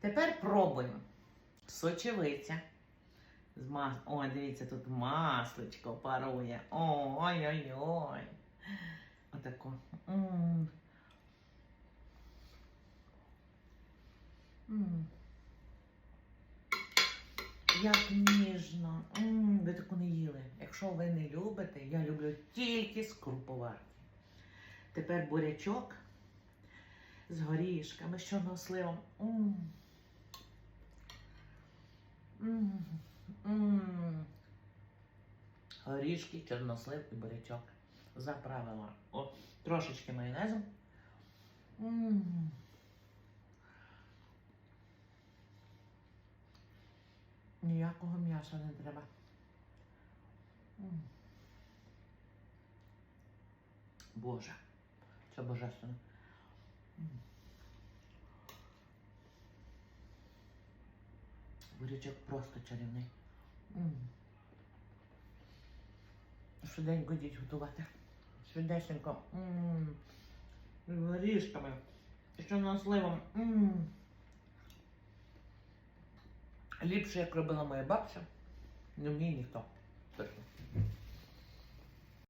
Тепер пробуємо. Сочевиця. З мас... Ой, дивіться, тут масличко парує. Ой-ой-ой. Отако. М. М. Як ніжно. М, Ви таку не їли. Якщо ви не любите, я люблю тільки скруповарки. Тепер бурячок з горішками, з чорним сливом. М. М. Горішки, чорнослив і бурячок. Заправила. О, трошечки майонезу. М. Ніякого м'яса не треба. М. Боже, це божественно. М. Бурячок просто чарівний. М. Швиденько йдіть готувати. Швидесенько. З горішками. Що насливом. Ліпше, як робила моя бабця, не вміє ніхто. Точно.